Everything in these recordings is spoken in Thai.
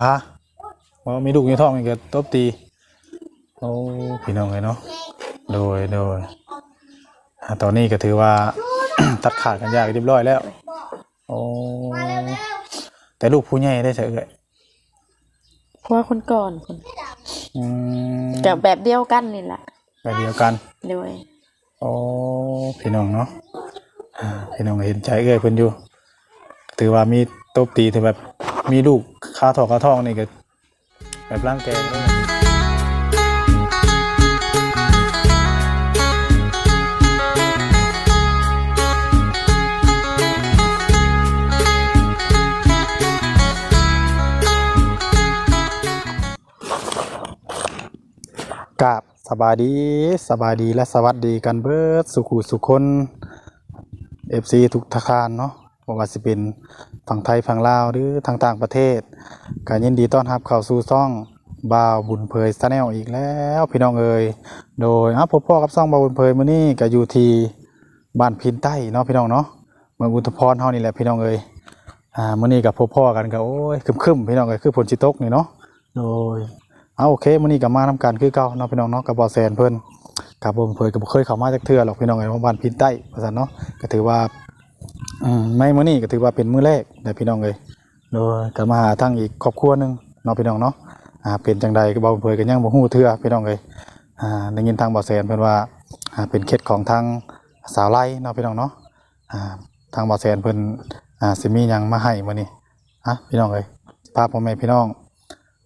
พาว่ามีลูกมีท้องอีกก็ตบตีโอ้พี่น้องเลยเนาะโดยโดยอ่าตอนนี้ก็ถือว่า ตัดขาดกันยากเรียบร้อยแล้วโอ้แต่ลูกผู้ใหญ่ได้เฉยเอ่ยเพราะว่าคนก่อนคนอืมกับแบบเดียวกันนี่แหละแบบเดียวกันโดยโอ้พี่น้องเนาะอ่าพี่น้องเห็นใจเอ้ยเพิ่นอยู่ถือว่ามีตบตีถือแบบมีลูกคาทองคาทองนี่ก็แบบร่างแกเลยนะกาบสบายดีสบายดีและสวัสดีกันเบิดสุขุสุคน FC ทุกทคารเนาะ บ่ว่าสิเป็นฝั่งไทยฝั่งลาวหรือทางต่างประเทศก็ยินดีต้อนรับเข้าสู่ซ่องบ่าวบุญเผย Channel อีกแล้วพี่น้องเอ๋ยโดยอะพบพ่อกับซ่องบ่าวบุญเผยมื้อนี้ก็อยู่ที่บ้านพินใต้เนาะพี่น้องเนาะเมืองอุทพรเฮานี่แหละพี่น้องเอ๋ยอ่ามื้อนี้ก็พบพ่อกันก็โอ้ยครึมๆพี่น้องเอ้ยคือฝนสิตกนี่เนาะโดยเอาโอเคมื้อนี้ก็มานํกันคือเก่าเนาะพี่น้องเนาะกับบ่อแซนเพิ่นครับผมเคยก็บ่เคยเข้ามาจากเทื่อหรอกพี่น้องไอ้ว่าบ้านพินใต้ว่าซั่นเนาะก็ถือว่า อืมไม่มื้อนี้ก็ถือว่าเป็นมื้อแรกนะพี่น้องเอ้ยโดยก็มาหาทั้งอีกครอบครัวหนึ่งเนาะพี่น้องเนาะอ่าเป็นจังใดก็บ่เผยก็ยังบ่ฮู้เทื่อพี่น้องเอ้ยอ่าได้ยินทางบ่อแสนเพิ่นว่าอ่าเป็นเคสของทางสาวไร่เนาะพี่น้องเนาะอ่าทางบ่อแสนเพิ่นอ่าสิมีหยังมาให้มื้อนี้ฮะพี่น้องเอ้ยพาพ่อแม่พี่น้อง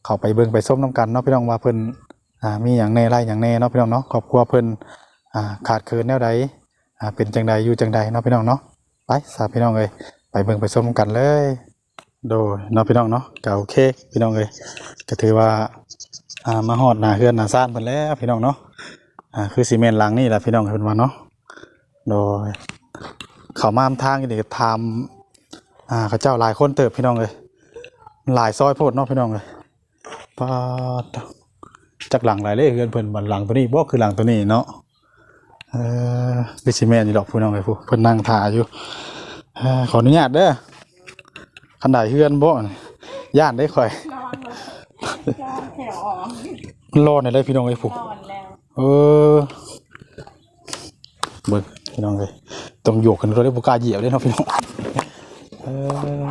เข้าไปเบิ่งไปส้มน้ำกันเนาะพี่น้องว่าเพิ่นอ่ามีอย่างแน่ไรอย่างแน่เนาะพี่น้องเนาะครอบครัวเพิ่นอ่าขาดเคินแนวใดอ่าเป็นจังใดอยู่จังใดเนาะพี่น้องเนาะ ไปสาพี่น้องเอ้ยไปเบิ่งไปส้มกันเลย โดยเนาะพี่น้องเนาะก็โอเคพี่น้องเอ้ยก็ถือว่าอ่ามาฮอดหนาเฮือนหนาซ่านเพิ่นแล้วพี่น้องเนาะอ่าคือซีเมนต์หลังนี่แหละพี่น้องเพิ่นว่าเนาะโดยเขามาทางนี่ก็ทำอ่าเขาเจ้าหลายคนเติบพี่น้องเอ้ยหลายซอยโพดเนาะพี่น้องเอ้ยปาดจากหลังหลายเลยเพื่อนเพิ่นบันหลังตัวนี้บ่คือหลังตัวนี้เนาะ เออดิสิแม่นอยู่ดอกผู้น้องไอ้ผู้เพิ่นนั่งท่าอยู่ขออนุญาตเด้อคันใดเฮือนบ่ย่านได้ข่อยรอในได้พี่น้องไอ้ผู้เออเบิ่งพี่น้องเอ้ยต้องโยกขึ้นรถได้บ่กล้าเหยียบเด้เนาะพี่น้องเอ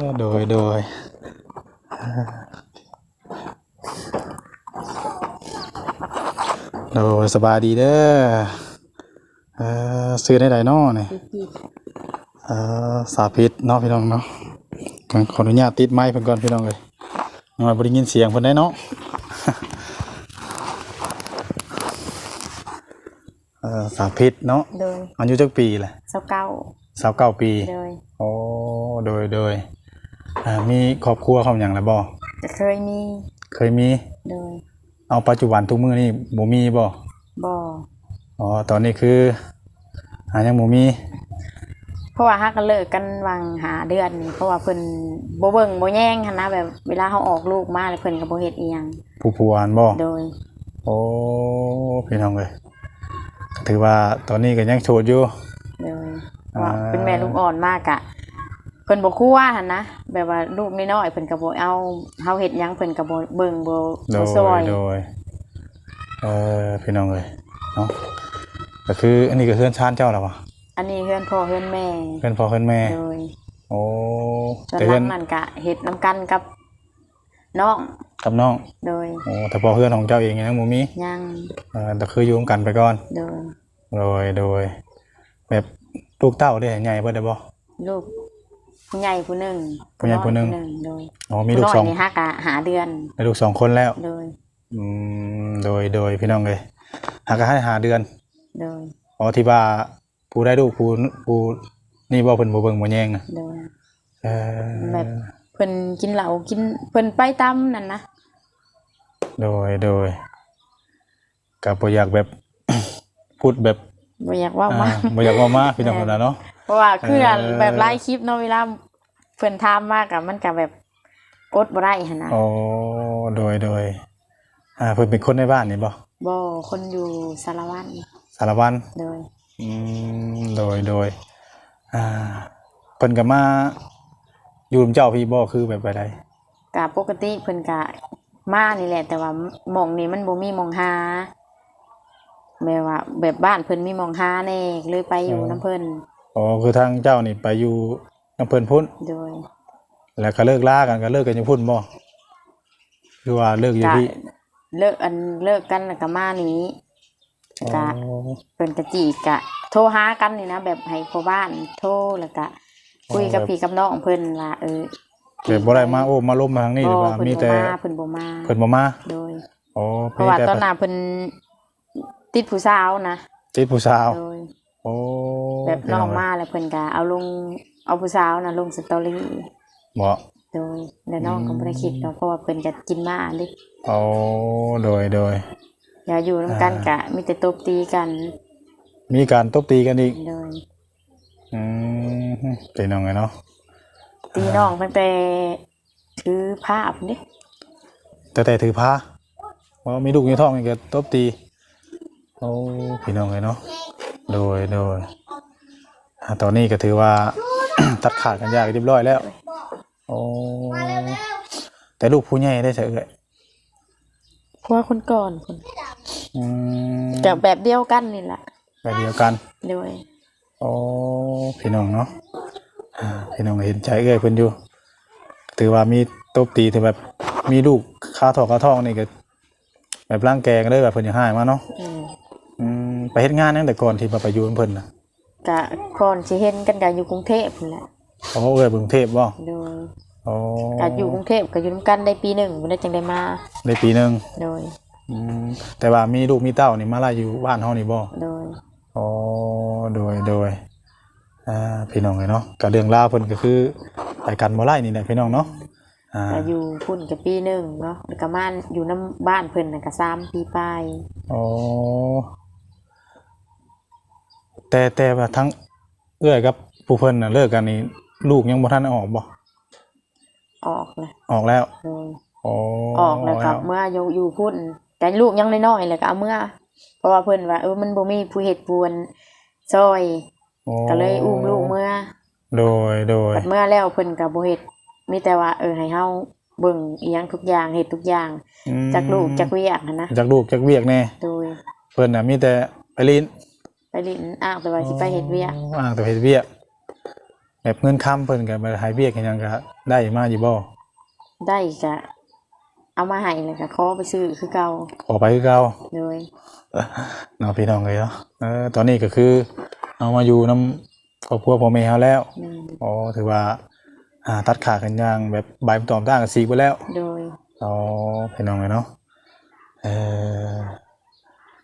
อโดยโดยโดยสบายดีเด้อ เออซื้อได้ไดเนาะนี่เออสาพิษเนาะพี่น้องเนาะขอขออนุญาตติดไม้เพิ่นก่อนพี่น้องเลยยังมาบ่ได้ยินเสียงเพิ่นได้เนาะเออสาพิษเนาะโดยอายุจักปีแหละเสาเก้าสาวเก้าปีโดยโอ้โดยโดยอ่ามีครอบครัวเขาอย่างไรบ่ก็เคยมี เคยมีโดยเอาปัจจุบันทุกมื้อนี่บ่มีบ่บ่อ๋อตอนนี้คือ หายังบ่มีเพราะว่าฮักกันเลิกกันวางหาเดือนนี่เพราะว่าเพิ่นบ่เบิ่งบ่แย่งหันนะแบบเวลาเฮาออกลูกมาแล้วเพิ่นก็บ่เฮ็ดอีหยังผู้ผู้อ่านบ่โดย โอ้พี่น้องเลยถือว่าตอนนี้ก็ยังโสดอยู่โดยเพราะว่าอ่า เป็นแม่ลูกอ่อนมากอะเพิ่นบ่คั่วหันนะแบบว่าลูกน้อยๆเพิ่นก็บ่เอาเฮาเฮ็ดหยังเพิ่นก็บ่เบิ่งบ่โดบ่ยซอยโดยเออพี่น้องเลยเนาะ ก็คืออันนี้ก็เพื่อนชานเจ้าแล้ววะอันนี้เฮือนพ่อเฮือนแม่เพื่อนพ่อเพื่อนแม่ โดยโอ้ส่วนแต่หเพื่ลัอนงนั่นก็เฮ็ดนํกันกับน้องกับน้องโดยโอ้แต่พอเพื่อนของเจ้าเองยังบ่มียังเออแต่คืออยู่ร่วมกันไปก่อน โดยโดยโดย แบบลูกเต้าได้ใหญ่เบิดได้บ่ ลูกผู้ใหญ่ผู้หนึ่งผู้ใหญ่ผู้หนึ่งโดยอ๋อมีลูกผู้สน้อองยนี่ฮักอะหาเดือนมีลูกสองคนแล้ว โดยอืมโดยโดยพี่น้องเลยหากให้หาเดือน โดยอ๋อที่ว่าผู้ได้ลูกผู้ผู้นี่บ่เพิ่นบ่เบิ่งบ่แยงนะโดยเออแบบเพิ่นกินเหล้ากินเพิ่นไปตามนั่นนะโดยโดยก็บ่อยากแบบ พูดแบบบ่อยากเว่าอ่ามาบ่อยากเว้ามาพี่น้องคนละเนาะ เพราะว่าคือเออ แบบไลฟ์คลิปเนาะเวลาเพิ่นถามมากอะมันก็แบบอดบ่ได้หั่นนะโอ้โดยโดยอ่าเพิ่นเป็นคนในบ้านนี่บ่บ่คนอยู่สารวัตรสารวัตรโดยอืมโดยโดยอ่าเพิ่นก็มาอยู่กับเจ้าพี่บ่คือแบบไปใดกะปกติเพิ่นกะมานี่แหละ แต่ว่าหมองนี้มันบ่มีหมองหาแบบว่า แบบบ้านเพิ่นมีหมองหาแน่เลยไปอยู่น้ำเพิ่นอ๋อคือทางเจ้านี่ไปอยู่อำเภอพุ่นโดย แล้วก็เลิกลากันก็เลิกกันอยู่พุ่นบ่คือว่าเลิกอยู่กะที่ เลิกอันเลิกกันแล้วก็มานี้อ๋อ กะเพิ่นกะจีกะ โทรหากันนี่นะแบบให้พ่อบ้านโทรแล้วก็คุยกับพี่กับน้องเพิ่นว่าเออแบบบ่ได้มาโอ้มาล้มมาทางนี้หรือว่าเพิ่นมีบ่แต่มาเพิ่นบ่มาเพิ่นบ่มาโดยอ๋อเพราะว่าแต่ตอนนั้นเพิ่นติดผู้สาวนะติดผู้สาวโดยโอ้แบบน้องมาแล้วเพิ่นก็เอาลงเอาผู้สาวนะลงสตอรี่บ่โดยแล้วน้องก็บ่ได้คิดเนาะเพราะว่าเพิ่นก็กินมาดิเอาโดยโดย อย่าอยู่นํกันกะมีแต่ตบตีกันมีการตบตีกันอีก โดยอืมเป็นยังไงเนาะ ตีน้องตั้งแต่ถือภาพนี่แต่แต่ถือผ้าว่ามีลูกมีท้องนี่ก็ตบตีโอ้พี่น้องเลยเนาะ โดยโดยอ่าตอนนี้ก็ถือว่า ตัดขาดกันยากเรียบร้อยแล้ว โอ้ แต่ลูกผู้ใหญ่ได้เฉยเลย เพราะว่าคนก่อนคนอืมก็แบบเดียวกันนี่แหละแบบเดียวกัน โดยโอ้พี่น้องเนาะอ่าพี่น้องเห็นใจเอ้อยเพิ่นอยู่ ถือว่ามีตบตีถือแบบมีลูกค้าทองค้าทองนี่ก็ แบบร่างแกกันเลยแบบเพิ่นอย่าให้มาเนาะอืมอืมไปเฮ็ดงานตั้งแต่ก่อนที่มาไปอยู่กับเพิ่นน่ะกะก่อนสิเห็นกันก็อยู่กรุงเทพนั่นแหละเพราะว่าเอ้อยเบิ่งเทพบ่โดย โอ้ก็อยู่กรุงเทพก็อยู่นํกันได้ปีหนึ่งบ่ได้จังได้มาได้ปีหนึงโดยอืมแต่ว่ามีลูกมีเต้านี่มาไล่อยู่บ้านเฮานี่บ่โดยอ๋อโดยโดยอ่าพี่น้องเลยเนาะก็เรื่องราวเพิ่นก็คือไปกันบ่ไล่นี่แหละพี่น้องเนาะอ่าก็อยู่พุ่นกับปีหนึ่งเนาะแล้วก็มาอยู่น้ำบ้านเพิ่นน่ะก็สามปีปลายอ๋อแต่แต่ว่าทั้งเอื้อยกับผู้เพิ่นน่ะเลิกกันนี่ลูกยังบ่ทันออกบ่ ออกเลยออกแล้วโดยอ๋อออกแล้วกับ เมื่ออยู่อยู่พุ่นแต่ลูกยังน้อยๆเลยก็เอาเมื่อ เพราะว่าเพิ่นว่าเออมันบ่มีผู้เฮ็ดปวนซอย อ๋อก็เลยอุ้มลูกเมื่อโดยโดย บัดเมื่อแล้วเพิ่นก็บ่เฮ็ดมีแต่ว่าเออให้เฮาเบิ่งอีหยังทุกอย่างเฮ็ดทุกอย่าง อืมจักลูกจักเวียกหั้นนะจากลูกจากเวียกแน่โดยเพิ่นน่ะมีแต่ไปลินไปลิ้นอ้างแต่ว่าสิไปเฮ็ดเวียกอ๋ออ่างแต่เฮ็ดเวียก แบบเงินค้ำเพิ่นก็ไปหายเวียกกันยังก็ได้มาอยู่บ่ได้ก็เอามาให้แล้วก็ขอไปซื้อคือเก่าขอไปคือเก่าโดยเนาะพี่น้องเลยเนาะเออตอนนี้ก็คือ เอามาอยู่นํครอบครัวพ่อแม่เฮาแล้วแม่นอ๋อถือว่าอ่าตัดขาดกันอย่างแบบใบมันตอมต้างกันสีไปแล้ว โดยอ๋อพี่น้องเลยเนาะเออ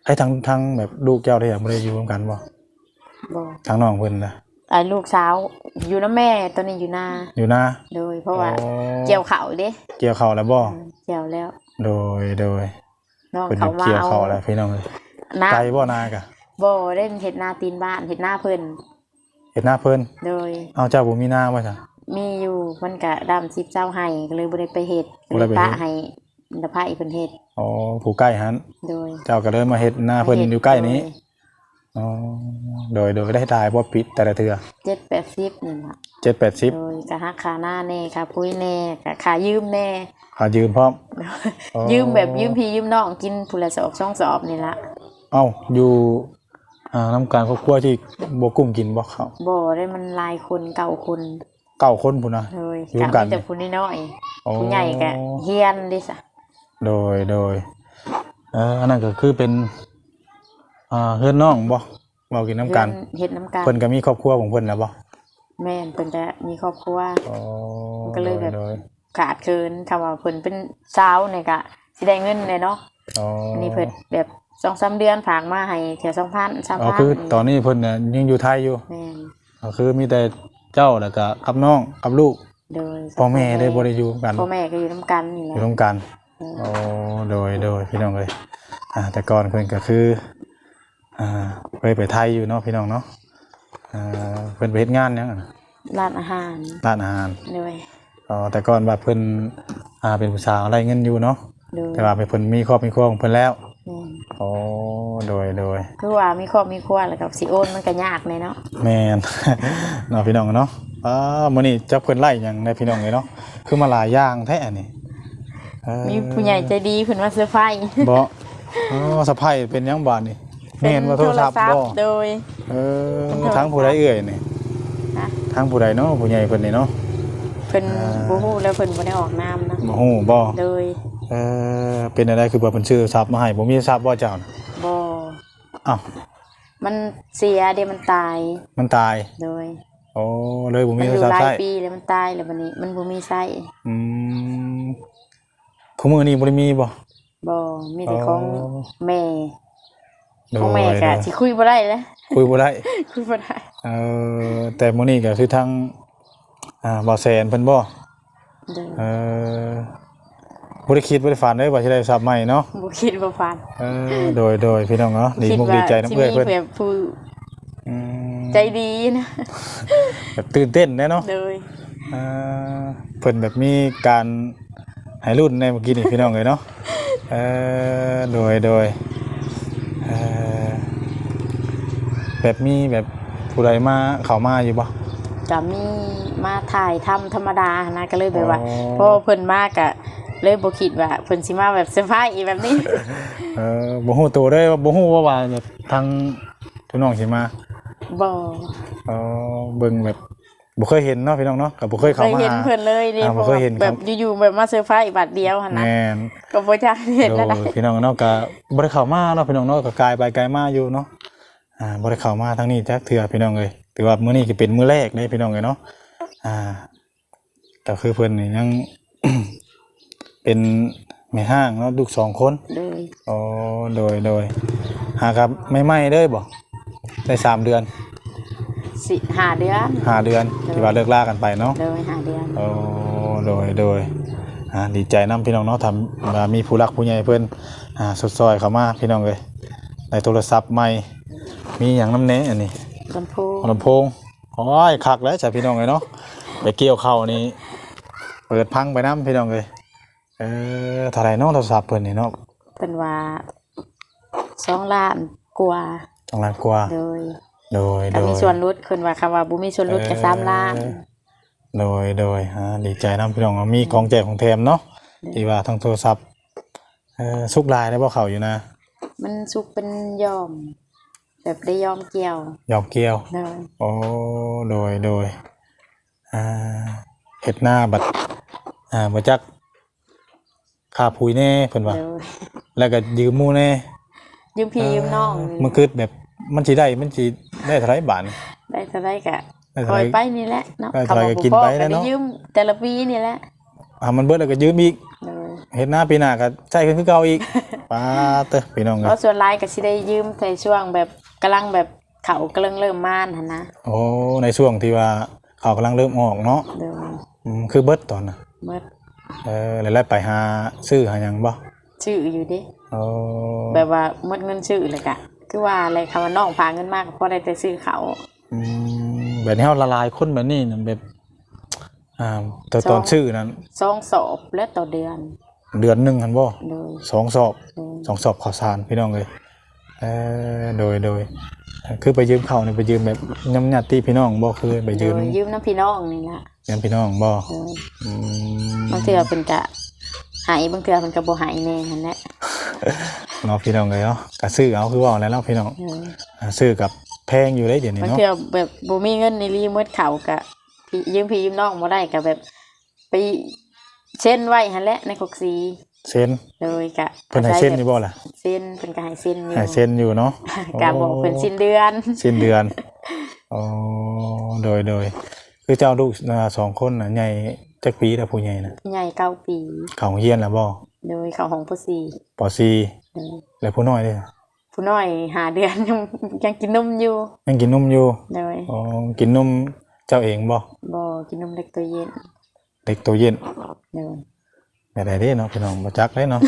ให้ทั้งทั้งแบบลูกเจ้าที่บ่ได้อยู่ร่วมกันบ่บ่ทั้งน้องเพิ่นน่ะ ไอ้ลูกสาวอยู่น้าแม่ตอนนี้อยู่นาอยู่นาโดย เพราะว่าอ๋อเกี่ยวเขาเด้เกี่ยวข้าวแล้วบ่เกี่ยวแล้ว โดยโดยน้องเพิ่นเขาจะมาเกี่ยวเอาข้าวแล้วพี่น้องเอ้ยนาไกลบ่นากะบ่ได้เห็ดนาตีนบ้านเห็ดนาเพิ่นเฮ็ดหน้าเพิ่นโดย เอาเจ้าบ่มีนาบ่จ้ะมีอยู่มันก็ดำสิบเจ้าให้ก็เลยบ่ได้ไปเฮ็ดบ่ได้ไปเฮ็ดปะให้ดะพาอีเพิ่นเฮ็ดอ๋อผู้ใกล้หันโดย เจ้าก็เลยมาเฮ็ดหน้าเพิ่นอยู่ใกล้นี้ อ๋อโดยโดยได้ตายบ่ปิดแต่ละเทื่อเจ็ดแปดสิบนี่ล่ะเจ็ดแปดสิบโดยก็หักค่าหน้าแน่ค่าปุ้ยแน่ก็ค่ายืมแน่ขอยืมพร้อม อ๋อ ยืมแบบยืมพี่ยืมน้องกินผู้ละสอบช่องสอบนี่ละเอ้าอยู่อ่าน้ำการครอบครัวที่บ่กุ้มกินบ่เขาบ่ได้มันหลายคนเก่าคนเก้าคนพุ่นนะ เลยยืมกัน มีแต่ผู้น้อยอ๋อๆผู้ใหญ่ก็เฮียนดิซะโดยโดยเอออันนั้นก็คือเป็น อ่าเฮือนน้องบ่เว้ากินน้ำกันเฮ็ดน้ำกันเพิ่นก็มีครอบครัวของเพิ่นแล้วบ่แม่นเพิ่นจะมีครอบครัวอ๋อก็เลยแบบโดยขาดเคินคำว่าเพิ่นเป็นสาวเนี่ยก็สิได้เงินเลยเนาะอ๋ออันนี้เพิ่นแบบ2-3เดือนฝากมาให้แค่2,000 3,000อ๋อคือตอนนี้เพิ่นน่ะยังอยู่ไทยอยู่แม่นก็คือมีแต่เจ้าแล้วก็กับน้องกับลูกโดยพ่อแม่ได้บ่ได้อยู่กันพ่อแม่ก็อยู่นํกันนี่แหอละยู่ร่วมกันเออโอ้โดยโดยพี่น้องเลยอ่าแต่ก่อนเพิ่นก็คือ อ่าเคยไปไทยอยู่เนาะพี่น้องเนาะอ่าเพิ่นไปเฮ็ดงานหยังอะร้านอาหารร้านอาหารโดยอ๋อแต่ก่อนว่าเพิ่นอ่าเป็นผู้สาวอะไรเงินอยู่เนาะโดยแต่ว่าเพิ่นมีครอบมีครัวของเพิ่นแล้วแม่นโอ้โดยโดยคือว่ามีครอบมีครัวแล้วก็สิโอนมันก็ยากเลยเนาะแม่น เนาะพี่น้องเนาะอ้ามื้อนี้จับเพิ่นไล่หยังได้พี่น้องเลยเนาะคือมาหลายอย่างแท้อันนี้เออมีผู้ใหญ่ใจดีเพิ่นมาเซอร์ไพรส์บ่อ๋อสะพายเป็นหยังบาดนี่ แม่นว่าโทรศัพท์บ่โดย เออเป็นโทรศัพท์ทั้งผู้ใดเอ่ยนี่ฮะทั้งผู้ใดเนาะผู้ใหญ่เพิ่นนี่เนาะ เพิ่นอ่า บ่ฮู้แล้วเพิ่นบ่ได้ออกนามนะบ่ฮู้บ่โดยเออเป็นอะไรคือบ่เพิ่นชื่อทรัพย์มาให้บ่มีทรัพย์บ่เจ้าน่ะบ่อ้าวมันเสียเดี๋ยวมันตายมันตายโดยโอ้เลยบ่มัมีนอโทรยู่ศัพหท์ลายใช้ปีแล้วมันตายแล้วบัดนี้ มันบ่มีไส้อืมคู่มือนี้บ่ได้มีบ่ บ่มีแต่ของแม่โด ของแม่ยก็สิคุยบ่ได้เลยคุยบ่ได้คุยบ่ได้เออแต่มื้อนี้ก็คือทางอ่าบ่แซนเพิ่นบ่โดยเออบ่ได้คิดบ่ได้ฝันเลยว่าสิได้ทรัพย์ใหม่เนาะบ่คิดบ่ฝันเออโดยโดยพี่น้องเนาะดีคิดมุกว่าดีใจน้ำสิเอื้อยมีเพิ่นแบบผู้อืมใจดีนะแบบตื่นเต้นแน่เนาะโดยเออเพิ่นแบบมีการให้รุ่นในเมื่อกี้นี่พี่น้องเลยเนาะเออโดยโดยเออ แบบมีแบบผู้ใดมาเข้ามาอยู่บ่ ก็มีมาถ่ายทำธรรมดานะก็เลยแบบว่าอ๋อ พอเพิ่นมากอะเลยบ่คิดว่าเพิ่นสิมาแบบเซอร์ไพรส์อีแบบนี้ เออบ่ฮู้ตัวเลยว่าบ่ฮู้ว่าว่าแบบทางพี่น้องสิมาบ่เออเบิ่งแบบบ่เคยเห็นเนาะพี่น้องเนาะก็บ่เคยเคเข้ายมา เห็นหาเพิ่นเลยนี่อ่าเพบ่ราะเคยว่าเห็นแบครับบอยู่ๆแบบมาเซอร์ไพรส์บัดเดียวหั่นนะแม่นก็บ่จักเห็นโดแล้วนะยพี่น้องเนาะก็บ่ได้เข้ามาเนาะพี่น้องเนาะก็กลายไปไกลมาอยู่เนาะ อ่าบ่ได้เข้ามาทางนี้จักเทื่อพี่น้องเอ้ยถือว่ามื้อนี้ก็เป็นมื้อแรกเด้พี่น้องเอ้ยเนาะอ่าแต่คือเพิ่นนี่ยัง เป็นแม่ห้างเนาะลูกสองคนโดยอ๋อโดยโดยหากับไม่ไหม้เด้บ่ได้สามเดือนสิห้าเดือนห้าเดือนที่ว่าเลิกลากันไปเนาะโดยห้าเดือนโอ้โดยโดยอ่าดีใจนํพี่น้องเนาะทำว่ามีผู้รักผู้ใหญ่เพิ่นอ่าสดซอยเข้ามาพี่น้องเอ้ยได้โทรศัพท์ใหม่ มีหยังน้ำแหน่อันนี้ลำโพงลำโพงโอ้ยคักแล้วจ้ะพี่น้องเอ้ยเนาะไปเกี่ยวเข้านี่เปิดพังไปน้ำพี่น้องเอ้ยเออเท่าไหร่เนาะโทรศัพท์เพิ่นนี่เนาะเป็นว่าสองล้านกว่าจังหวัดกว่าโดยโดยถ้าโดมียส่วนลดเพิ่นว่าคำว่าบ่มีส่วนลดก็สามล้านโดยโดยอ่าดีใจนํพี่น้องว่ามีของแจกของแถมเนาะที่ว่าทางโทรศัพท์เออสุกลายได้บ่เข้าอยู่นะ มันสุกเป็นยอม แบบได้ยอมเกี่ยวยอมเกี่ยวโดยโอ้โดยโดยอ่าเฮ็ดหน้าบัดอ่าบ่จักค่าปุ๋ยแน่เพิ่นว่าโดยแล้วก็ยืมหมู่แน่ยืมพี่ยืมน้องมันคือแบบมันสิได้มันสิได้เท่าไหร่บาทนี่ได้เท่าไรก็ได้คเท่าอไหยร่ไปนี่แหละเนาะได้เท่าไหร่ก็คำว่กินบ่พอไปแล้วเนาะด้ยืมแต่ละปีนี่แหละอ่ามันเบิดแล้วก็ยืมอีก โดยเฮ็ดหน้าปีหน้าก็ใช้ขึ้นคือเก่าอีก ป้าเต้อพี่น้องเพเอ้ยราะส่วนหลายก็สิได้ยืมแต่ช่วงแบบ กำลังแบบเขากำลังเริ่มม่านหั่นนะโอ้ในช่วงที่ว่าเขากำลังเริ่มออกเนาะโดยอืมคือเบิดตอนน่ะเมื่อเออแล้วไล่ไปหาซื้อหาหยังบ่ชื่ออยู่เดิโอ้แบบว่าหมดเงินชื่อเลยกะ คือว่าอะไรคำว่าน้องพาเงินมากเพราะได้แต่ซื้อเขา อืมแบบนี้เฮาละลายคนแบบนี้น่ะแบบอ่าแต่ตอนซื้อนั้นซองสอบและต่อเดือนเดือนหนึงหั่นบ่โดยสองสอบโดย สองสอบข้าวสารพี่น้องเอ้ย เออโดยโดยเอ่อคือไปยืมเขานี่ไปยืมแบบญำญาติพี่น้องบ่คือไปโดยืมยยืมน้ำพี่น้องนี่ละญาติพี่น้องบ่โดยอืมบางเทื่อเป็นกะหายบางเทื่อเป็นกะบ่หายแน่นั่นแหละเนาะพี่น้องเลยเนาะก็ซื้อเอาคือว่าแล้วเนาะพี่น้องโดยอ่าซื้อกับแพงอยู่ได้เดี๋ยวนี้บางเนาะเทื่อแบบบ่มีเงินในรีมืดเขากะพี่ยืมพี่ยืมน้องบ่ได้กะแบบ ไปเช่นไว้หั่นแหละในกกสี เซ็นโดยกะเพิ่นให้เซ็นอยู่บ่ล่ะเส้นเพิ่นก็ให้เส้นอยู่ให้เซ็นอยู่เนาะกะบอกเพิ่นสิ้นเดือนสิ้นเดือนอ๋อโดยโดยคือเจ้าลูกอ่าสองคนน่ะใหญ่จักปีแล้วผู้ใหญ่น่ะใหญ่เก้าปีเขาเฮียนแล้วบ่โดยเขาของผู้สี่ปอซีโดยแล้วผู้น้อยเด้อผู้น้อยหาเดือนยังยังกินนมอยู่ ยังกินนมอยู่โดยอ๋อกินนมเจ้าเองบ่บ่กินนมเล็กตัวเย็นเด็กตัวเย็นโดย ไม่ได้เด้เนาะพี่น้องบ่จักเลยเนาะ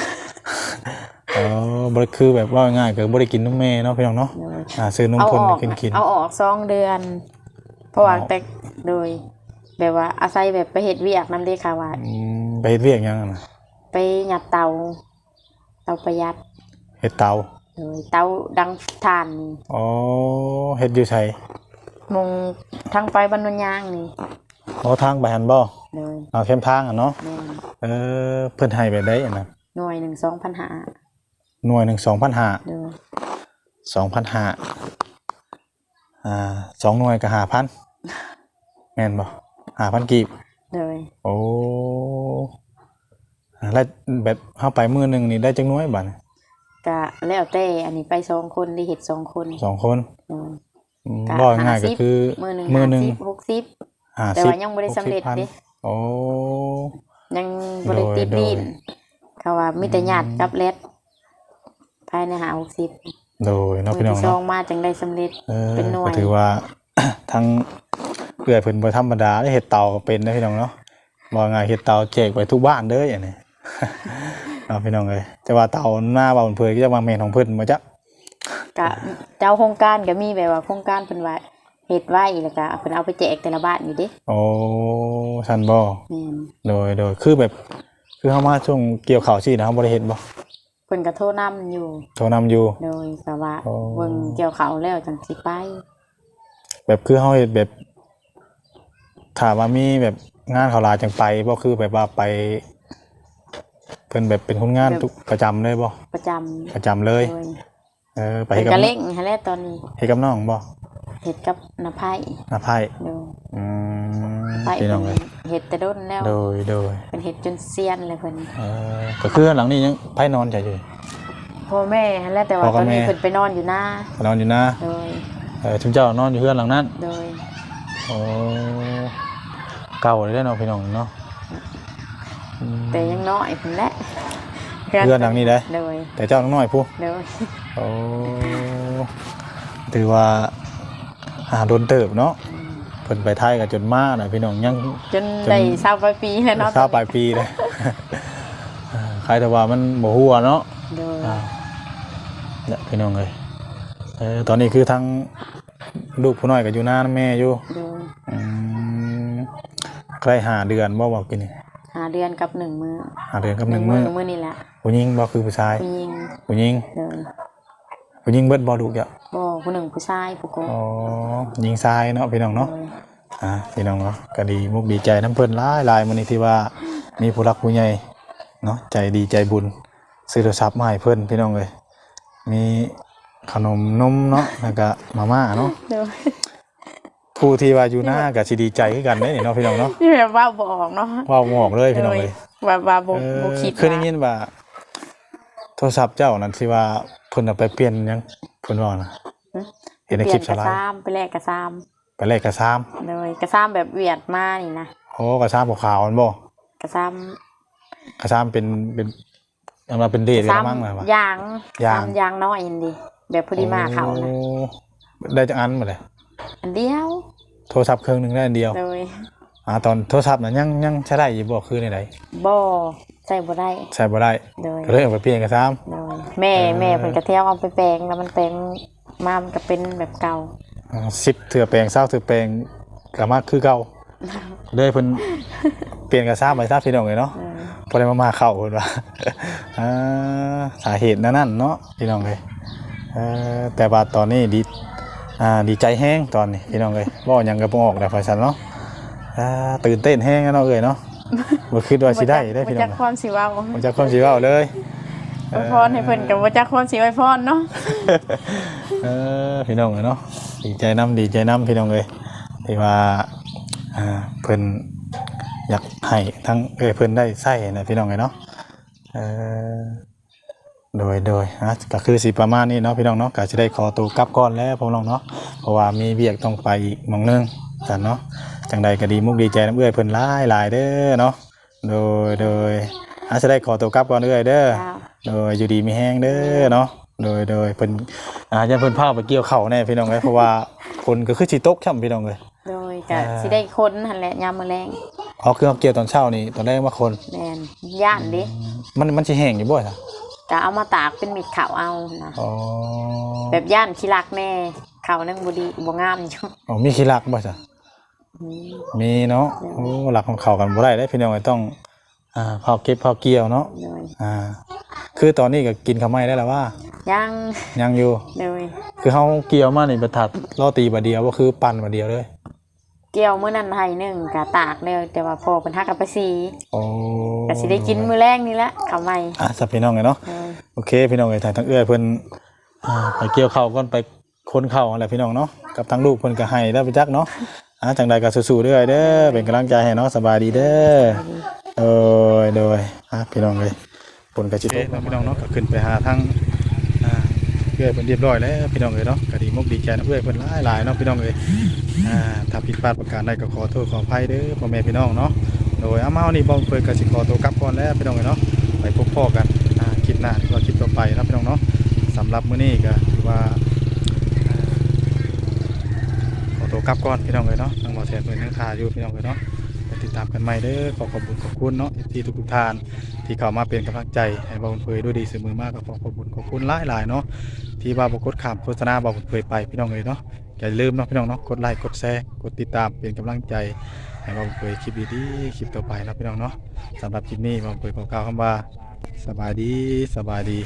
เออบ่ได้คือแบบว่าง่ายๆก็บ่ได้กินนมแม่เนาะพี่น้องเนาะโดยอ่าซื้อนมเอาเพิ่นอไปอกกินกินเอาออกสองเดือน เพราะว่าเอาแต่โดย แบบว่าอาศัยแบบไปเฮ็ดเวียกนำเด้ค่ะว่าอืมไปเฮ็ดเวียกหยังน่ะไปหยัดเตาเตาประหยัดเฮ็ดเตาโดยเตาดังทานนี่อ๋อเฮ็ดอยู่ไสมงทางไปบ้านนนยางนี่ อ๋อทางไปหันบ่โดยเอาเข้มทางอะเนาะแม่นเออเพิ่นให้แบบใดอะนะหน่วยหนึ่งสองพันหาหน่วยหนึ่งสองพันห้าโดยสองพันห้าอ่าสองหน่วยกับห้าพันแม่นบ่ห้าพันกีบ โดยโอ้อ่าแล้วแบบเข้าไปมือหนึ่งนี่ได้จังน้อยบัดน่ะกะแล้วแต่อันนี้ไปสองคนได้เห็ดสองคนสองคนโดยอืมกะบ่ง่ายก็50คือ มือหนึ่งมือหนึ่งหกสิบ ห้าแต่สิบว่ายังบ่ได้สำเร็จหกสิบพันเด้ โอ้ ยังบริติดโดย ดินเขาว่ามีแต่ญาติกับเล็ดภายในหาหกสิบโดยเนาะมืพี่น้องที่สอเนาะงมาจังได้สำเร็จ เออเป็นหน่วย ก็ถือว่า ทั้งเพื่อเพิ่นบ่ธรรมดาได้เฮ็ดเตาก็เป็นนะพี่น้องเนาะบ่ง่ายเฮ็ดเตาแจกไปทุกบ้านเด้ออย่างนี้ เนาะพี่น้องเอ้ยแต่ว่าเตาหน้าบ้านเพิ่นก็จะว่าแม่นของเพิ่นบ่จ๊ะกะเจ้าโครงการก็มีแบบว่าโครงการเพิ่นว่า เฮ็ดไว้แล้วก็เพิ่นเอาไปแจกแต่ละบ้านอยู่เด้โอ้ซั่นบ่แม่นโดยโดยคือแบบ คือเฮามาช่วงเกี่ยวข้าวสินะเฮาบ่ได้เฮ็ดบ่เพิ่นก็โทรนํอยู่ โทรนำอยู่ โดยก็ว่าอ๋อ เบิ่งเกี่ยวเขาวแล้วจังสิไปแบบคือเฮาเฮ็ดแบบถามว่ามีแบบงานเขาลาจังไปบ่คือแบบว่าไป เพิ่นแบบเป็นคนงานทุกประจำเลยบ่ประจำประจำเลย โดยเออไปเพิ่เฮ็ดนกับก็เล่งให้แล้วตอนนี้เฮ็ดกับน้องบ่ เฮ็ดกับน้าไผนาไพ่โดยอืมไผพี่น้องเพิ่เลยนเฮ็ดแต่ด้นแล้วโดยโดยเป็นเฮ็ดจนเซียนเลยเพิ่นเออก็คือหลังนี้ยังไพ่นอนใจอยู่ พ่อแม่หั่นแหล้วแต่ว่าพ่อกับตอนนี้แม่ เพิ่นไปนอนอยู่หน้านอนอยู่นะโดยเออชุมเจ้านอนอยู่เพื่อนหลังนั้นโดยโอ้เก่าเลยเด้อเนาะพี่น้องเนาะอืม แต่ยังน้อยเพิ่นแหละเพื่อนหลังนี้ได้ โดยแต่เจ้าน้อยผู้โดยโอ้ถือว่า หาโดนเติบเนาะเพิ่นไปไทยกันจนมาน่ะพี่น้องยังจนได้เศร้าไปปีแล้วเนาะทราบปลายปีเลยเออใครแต่ว่ามันบ่ฮู้อะเนาะโดยอ่าเนี่ยพี่น้องเลยเออตอนนี้คือทั้งลูกผู้น้อยกับอยู่หน้าแม่อยู่โดยอืมใกล้หาเดือนบ่บอกกินนี่หาเดือนกับหนึ่งมือหาเดือนกับหนึ่งมือมือนี่แหละผู้หญิงบ่คือผู้ชายผู้หญิงผู้หญิงโดย ผู้หญิงเบิดบ่ลูกจ้ะบ่ผู้หนึ่งผู้ชายผู้โกอ๋อหญิงชายเนาะพี่น้องเนาะโดยอ่าพี่น้องเนาะก็ดีมุกดีใจน้ำเพิ่นหลายหลายมื้อนี้ที่ว่ามีผู้รักผู้ใหญ่เนาะใจดีใจบุญซื้อโทรศัพท์มาให้เพิ่นพี่น้องเลยมีขนมนมเนาะแล้วก็มาม่าเนาะโดยผู้ที่ว่าอยู่หน้ากับสิดีใจคือกันเด้นี่เนาะพี่น้องเนาะนี่แบบว่าบ่ออกเนาะเว้าบ่ออกเลยพี่น้องเลยว่าว่าบ่เออบ่คิดเคยได้ยินว่า โทรศัพท์เจ้านั่นที่ว่าเพิ่นเอาไปเปลี่ยนหยังเพิ่นว่านะเห็นในคลิปสเปลี่ยนกระไลด์ซ้ำไปแลกกระซ้ไปแลกกระซามำโดยกระซ้ำแบบเวียดมานี่นะโอ้กระซามขาวๆมันบ่กระซ้กระซามเป็นเป็นเอามาเป็นเดำทกระกันซ้มั้งเลยวะำยางยาง ซ้ำยางน้อยอันดีแบบพอดีมาเขานะโอ้ได้จังอันหมดเลยอันเดียวโทรศัพท์เครื่องหนึงได้อันเดียวโดย อ่าตอนโทรศัพท์น่ะยังยังใช้ได้อยู่บ่คือในไหนบ่ใส่บ่ได้ ใช้บ่ได้โดย ก็เลยเอาไปเปลี่ยนกระซามโดยแม่เออแม่เพิ่นก็เที่ยวเอาไปแปลงแล้วมันแปลงมามันก็เป็นแบบเก่าสิบเถื่อแปลงเศร้าเถื่อแปลงก็มาคือเก่าเลยเพิ่นเปลี่ยนกระซามไปซะพี่น้องเลยเนาะเออ พอได้มามาเข้าเพิ่นว่าอ่าสาเหตุนั่นนั่นเนาะพี่น้องเลยเออแต่ว่าตอนนี้ดีอ่าดีใจแห้งตอนนี้พี่น้องเลยบ่หยังก็บ่ออกแล้วไฟสันเนาะ อ่าตื่นเต้นแห้งกันเนาะเอ้ยเนาะบ่คิดว่าสิได้ได้พี่น้บ่อจังกความสิเว้าบ่จักความสิเว้าเลยอวยพรให้เพิ่นก็บ่จักความสิอวยพรเนาะเออพี่น้องเลยเนาะดีใจน้ำดีใจน้ำพี่น้องเลยที่ว่าอ่าเพิ่นอยากให้ทั้งเอ้ยเพิ่นได้ใส่นะพี่น้องเลยเนาะเออโดยโดยนะก็คือสิประมาณนี้เนาะพี่น้องเนาะก็จะได้ขอตัวกลับก่อนแล้วพวกน้องเนาะเพราะว่ามีเบียกต้องไปอีกหมองนึงจันเนาะ จังใดก็ดีมุกดีใจน้ำเอื้อยเพิ่นหลายหลายเด้อเนาะโดยโดยอาจะได้ขอตัวกลับก่อนเอื้อยเด้อจ้าโดยอยู่ดีมีแห้งเด้อเนาะโดยโดยเพิ่นอาจจะเพิ่นพาไปเกี่ยวเข่าวแน่พี่น้องเอ้ยเพราะว่าฝนก็คือสิตกช่ำพี่น้องเลยโดยก็อ่าสิได้คนหั่นแหละยามมื้อแลงเอาเครื่องเกี่ยวตอนเช้านี่ตอนแรกว่าคนแม่นย่านเด้มันมันสิแห้งอยู่บ่ล่ะก็เอามาตากเป็นมิดขาวเอานะอ๋อแบบย่านขี้รักแน่เขาวนึงบ่ดีบ่งามอยู่อ๋อมีขี้รักบ่จ้ะอื มมีเนาะโอ้หลักของเขากันบ่ได้เด้พี่น้องเอ้ยต้องอ่าเผาเก็บเผาเกี่ยวเนาะโดยอ่า คือตอนนี้ก็กินข้าวไหม้ได้แล้วว่า ยังยังอยู่ โดยคือเฮาเกี่ยวมานี่บรรทัดล้อตีบาดเดียวบ่คือปั่นบาดเดียวเลยเกี่ยวมื้อนั้นให้หนึ่งกะตากแล้วแต่ว่าพอเพิ่นฮักกันไปสีโอ้ก็สิได้กินมื้อแรกนี่แหละข้าวใหม่อะสับพี่น้องเลยเนาะเออโอเค พี่น้องเอ้ยทางทางเอื้อยเพิ่นอ่าไปเกี่ยวข้าวก่อนไปคนข้าวอะไรพี่น้องเนาะกับทางลูกเพิ่นก็ให้แล้วไปจักเนาะ อ่าจังใดก็สู้ๆเด้อเด้อเป็นกำลังใจให้เนาะสบายดีเด้อโอ้ยโดยอะพี่น้องเอ้ยผลก็สิตกพี่น้องเนาะก็ขึ้นไปหาทางอ่าเอื้อยเพิ่นเรียบร้อยแล้วพี่น้องเอ้ยเนาะก็ดีมุกดีใจนะเอื้อยเพิ่นหลายๆเนาะพี่น้องเอ้ยอ่าถ้าผิดพลาดประการใดก็ขอโทษขออภัยเด้อพ่อแม่พี่น้องเนาะโดยเอามาเอานี่บ่เพิ่นก็สิขอตัวกลับก่อนแล้วพี่น้องเอ้ยเนาะไปพบพ่อกันอ่าคลิปหน้าหรือว่าคลิปต่อไปนะพี่น้องเนาะสำหรับมื้อนี้ก็ถือว่าอ่าขอตัว กลับก่อนพี่น้องเลยเนาะทางหมอแทนเพิ่นยังทาอยู่พี่น้องเลยเนาะไปติดตามกันใหม่เด้อขอขอบคุณขอบคุณเนาะที่ทุกๆท่าน ที่เข้ามาเป็นกำลังใจให้บ่าวบุญเผยด้วยดีเสมอมากก็ขอขอบคุณขอบคุณหลายๆเนาะที่ว่าบกดขามโฆษณาบ่าวบุญเผยไปพี่น้องเลยเนาะอย่าลืมเนาะพี่น้องเนาะกดไลค์กดแชร์กดติดตามเป็นกำลังใจให้บ่าวบุญเผยคลิปดีๆคลิปต่อไปนะพี่น้องเนาะสำหรับคลิปนี้บ่าวบุญเผยขอกล่าวคำว่าสบายดีสบายดี